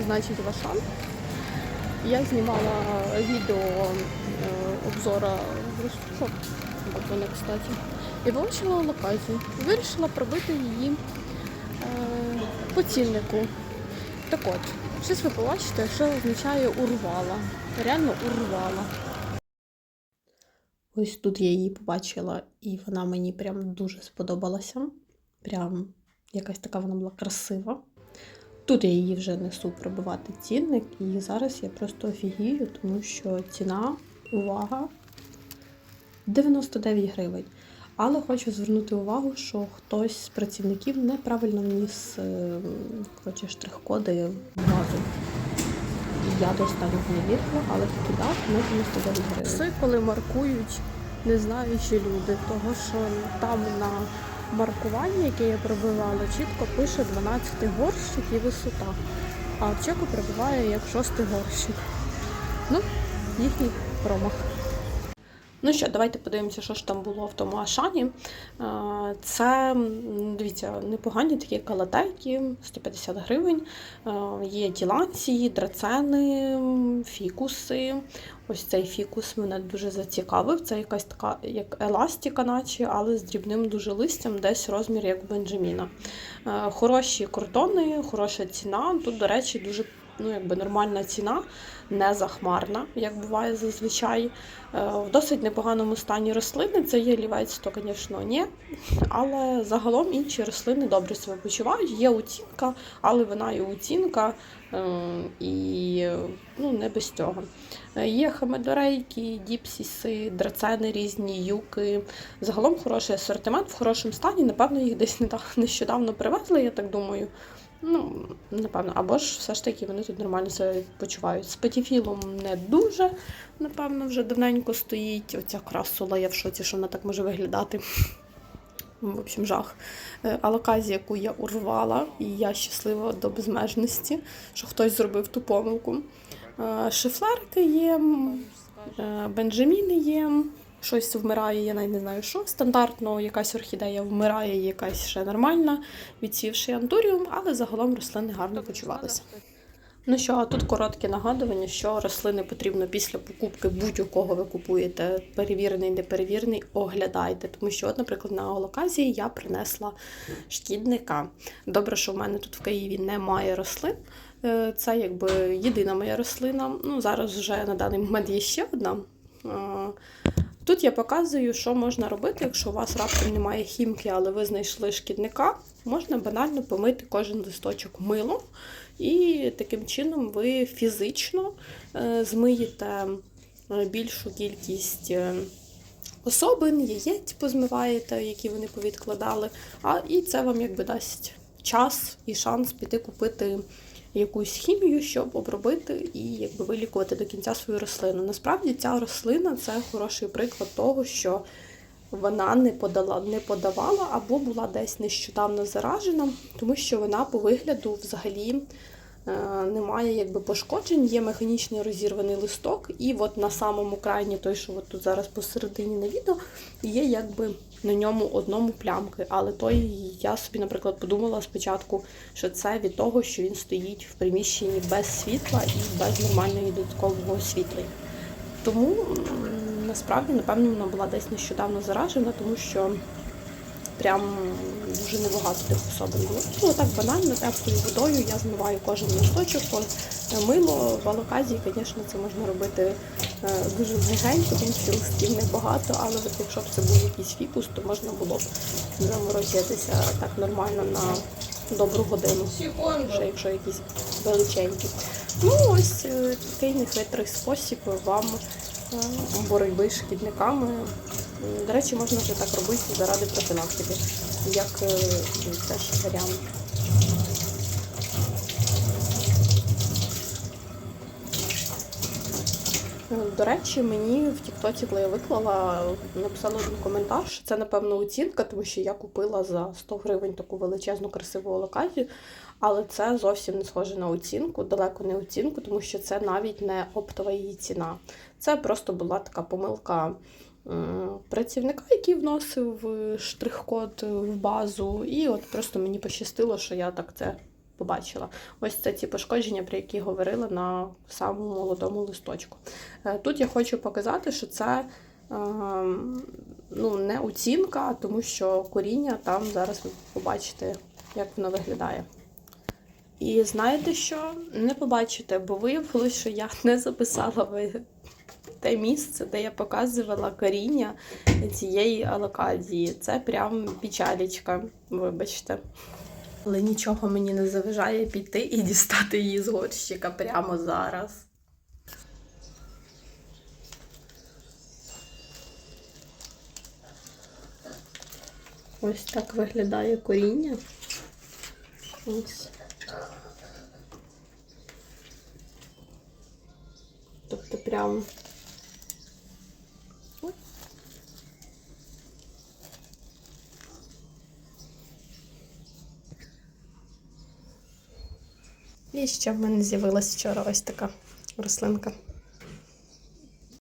Значить, в Ашан. Я знімала відео е, обзора розшук батони, кстати. І вилучила локацію. Вирішила пробити її е, по ціннику. Так от, щось ви побачите, що означає урвала. Реально урвала. Ось тут я її побачила, і вона мені прям дуже сподобалася. Прям якась така вона була красива. Тут я її вже несу пробивати цінник, і зараз я просто офігію, тому що ціна, увага, 99 гривень. Але хочу звернути увагу, що хтось з працівників неправильно вніс е, коротше, штрих-коди в базу. Я до останнього не вірила, але таки дав на 99 гривень. Все, коли маркують незнаючі люди, того що там на маркування, яке я пробивала, чітко пише 12 горщик і висота. А чеку прибуває як 6 горщик. Ну, їхній промах. Ну що, давайте подивимося, що ж там було в тому Ашані. Це, дивіться, непогані такі калатайки, 150 гривень. Є діланці, драцени, фікуси. Ось цей фікус мене дуже зацікавив. Це якась така, як еластика, наче, але з дрібним дуже листям, десь розмір як Бенджаміна. Хороші кордони, хороша ціна. Тут, до речі, дуже ну, якби нормальна ціна, не захмарна, як буває зазвичай. Е, В досить непоганому стані рослини. Це є лівець, то, звісно, ні. Але загалом інші рослини добре себе почувають. Є оцінка, але вона і оцінка, е, і ну, не без цього. Е, Є хамедорейки, діпсіси, драцени різні, юки. Загалом хороший асортимент в хорошому стані. Напевно, їх десь не нещодавно привезли, я так думаю. Ну, напевно, або ж все ж таки вони тут нормально себе почувають. З патіфілом не дуже, напевно, вже давненько стоїть. Оця красула, я в шоці, що вона так може виглядати. В общем, жах. Е, Алаказі, яку я урвала, і я щаслива до безмежності, що хтось зробив ту помилку. Е, Шифлерики є, е, бенджаміни є, щось вмирає, я навіть не знаю що. Стандартно якась орхідея вмирає, якась ще нормальна, відсівши антуріум, але загалом рослини гарно почувалися. Ну що, а тут коротке нагадування, що рослини потрібно після покупки будь-якого ви купуєте, перевірений, неперевірений, оглядайте. Тому що, от, наприклад, на локазії я принесла шкідника. Добре, що в мене тут в Києві немає рослин. Е, Це якби єдина моя рослина. Ну, зараз вже на даний момент є ще одна. Тут я показую, що можна робити, якщо у вас раптом немає хімки, але ви знайшли шкідника, можна банально помити кожен листочок милом, і таким чином ви фізично е, змиєте е, більшу кількість е, особин, яєць позмиваєте, які вони повідкладали. А і це вам якби дасть час і шанс піти купити якусь хімію, щоб обробити і якби вилікувати до кінця свою рослину. Насправді ця рослина це хороший приклад того, що вона не подала, не подавала або була десь нещодавно заражена, тому що вона по вигляду взагалі немає якби пошкоджень, є механічний розірваний листок, і от на самому крайні, той, що от тут зараз посередині на відео, є якби на ньому одному плямки. Але той я собі, наприклад, подумала спочатку, що це від того, що він стоїть в приміщенні без світла і без нормальної додаткового освітлення. Тому насправді, напевно, вона була десь нещодавно заражена, тому що прям дуже небагато тих особин було. Ну, так банально, теплою водою я змиваю кожен листочок, бо е, мило в алоказії, звісно, це можна робити е, дуже легенько, тому що небагато, але от якщо б це був якийсь фікус, то можна було б заморочитися так нормально на добру годину, ще якщо якісь величенькі. Ну ось е, такий нехитрий спосіб вам боротьби з шкідниками. До речі, можна вже так робити заради профілактики, як е, теж варіант. Е, До речі, мені в Тіктоці, коли я виклала, написали один коментар, що це, напевно, оцінка, тому що я купила за 100 гривень таку величезну красиву локацію, але це зовсім не схоже на оцінку, далеко не оцінку, тому що це навіть не оптова її ціна. Це просто була така помилка працівника, який вносив е, штрих-код в базу. І от просто мені пощастило, що я так це побачила. Ось це ті пошкодження, про які говорила на самому молодому листочку. Е, Тут я хочу показати, що це е, ну, не оцінка, тому що коріння там зараз ви побачите, як воно виглядає. І знаєте що? Не побачите, бо виявилось, що я не записала те місце, де я показувала коріння цієї алокадії. Це прям печалічка, вибачте. Але нічого мені не заважає піти і дістати її з горщика прямо зараз. Ось так виглядає коріння. Ось. Тобто прям. І ще в мене з'явилась вчора ось така рослинка.